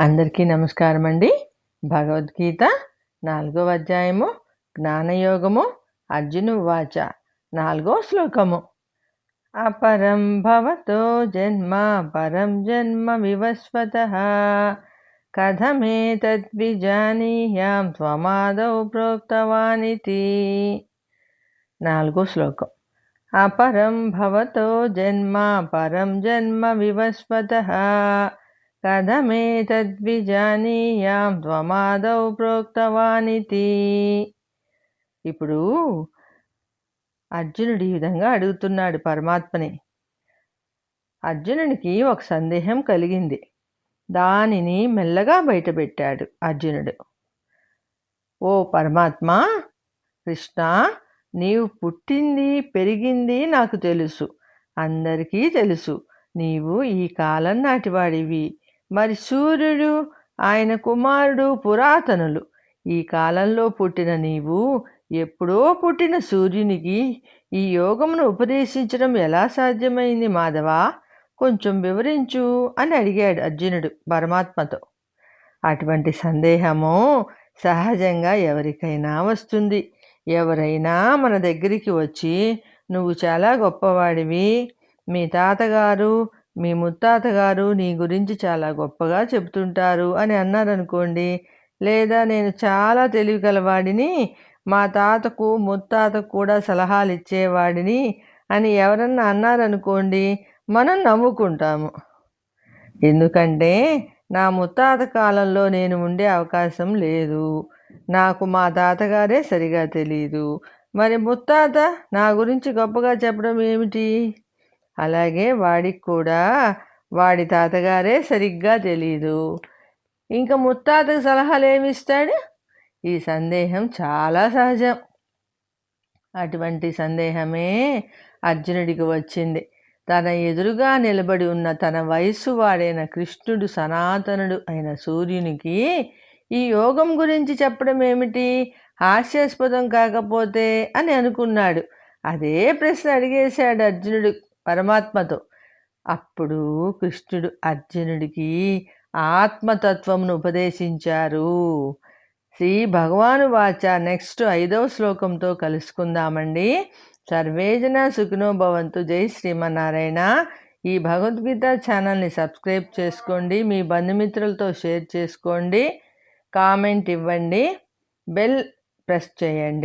అందరికీ నమస్కారం అండి భగవద్గీత నాలుగవ అధ్యాయము జ్ఞానయోగము అర్జును వాచ నాలుగో శ్లోకము. అపరం భవతో జన్మ పరం జన్మ వివస్వత. కథమేతద్విజానీయాం త్వమాదౌ ప్రోక్తవానితి. నాలుగో శ్లోకం. అపరం భవతో జన్మ పరం జన్మ వివస్వత. కథమేతద్విజానీయాం త్వమాదౌ ప్రోక్తవానితి. ఇప్పుడు అర్జునుడు ఈ విధంగా అడుగుతున్నాడు పరమాత్మని. అర్జునునికి ఒక సందేహం కలిగింది. దానిని మెల్లగా బయటపెట్టాడు అర్జునుడు. ఓ పరమాత్మ కృష్ణ నీవు పుట్టింది పెరిగింది నాకు తెలుసు. అందరికీ తెలుసు. నీవు ఈ కాలం నాటివాడివి మరి సూర్యుడు ఆయన కుమారుడు పురాతనులు. ఈ కాలంలో పుట్టిన నీవు ఎప్పుడో పుట్టిన సూర్యునికి ఈ యోగమును ఉపదేశించడం ఎలా సాధ్యమైంది మాధవా? కొంచెం వివరించు అని అడిగాడు అర్జునుడు పరమాత్మతో. అటువంటి సందేహము సహజంగా ఎవరికైనా వస్తుంది. ఎవరైనా మన దగ్గరికి వచ్చి నువ్వు చాలా గొప్పవాడివి. మీ తాతగారు మీ ముత్తాతగారు నీ గురించి చాలా గొప్పగా చెబుతుంటారు అని అన్నారనుకోండి లేదా నేను చాలా తెలివి కలవాడిని మా తాతకు ముత్తాతకు కూడా సలహాలు ఇచ్చేవాడిని అని ఎవరన్నా అన్నారనుకోండి మనం నమ్ముకుంటాము ఎందుకంటే నా ముత్తాత కాలంలో నేను ఉండే అవకాశం లేదు. నాకు మా తాతగారే సరిగా తెలియదు మరి ముత్తాత నా గురించి గొప్పగా చెప్పడం ఏమిటి? అలాగే వాడికి కూడా వాడి తాతగారే సరిగ్గా తెలీదు. ఇంకా ముత్తాతకు సలహాలు ఏమిస్తాడు ఈ సందేహం చాలా సహజం. అటువంటి సందేహమే అర్జునుడికి వచ్చింది. తన ఎదురుగా నిలబడి ఉన్న తన వయస్సు వాడైన కృష్ణుడు సనాతనుడు అయిన సూర్యునికి ఈ యోగం గురించి చెప్పడం ఏమిటి? హాస్యాస్పదం కాకపోతే అని అనుకున్నాడు. అదే ప్రశ్న అడిగేశాడు అర్జునుడు. పరమాత్మతో. అప్పుడు కృష్ణుడు అర్జునుడికి ఆత్మతత్వమును ఉపదేశించారు. శ్రీ భగవాను వాచ నెక్స్ట్ ఐదవ శ్లోకంతో కలుసుకుందామండి. సర్వేజన సుఖినో భవంతు. జై శ్రీమన్నారాయణ. ఈ భగవద్గీత ఛానల్ని సబ్స్క్రైబ్ చేసుకోండి. మీ బంధుమిత్రులతో షేర్ చేసుకోండి. కామెంట్ ఇవ్వండి. బెల్ ప్రెస్ చేయండి.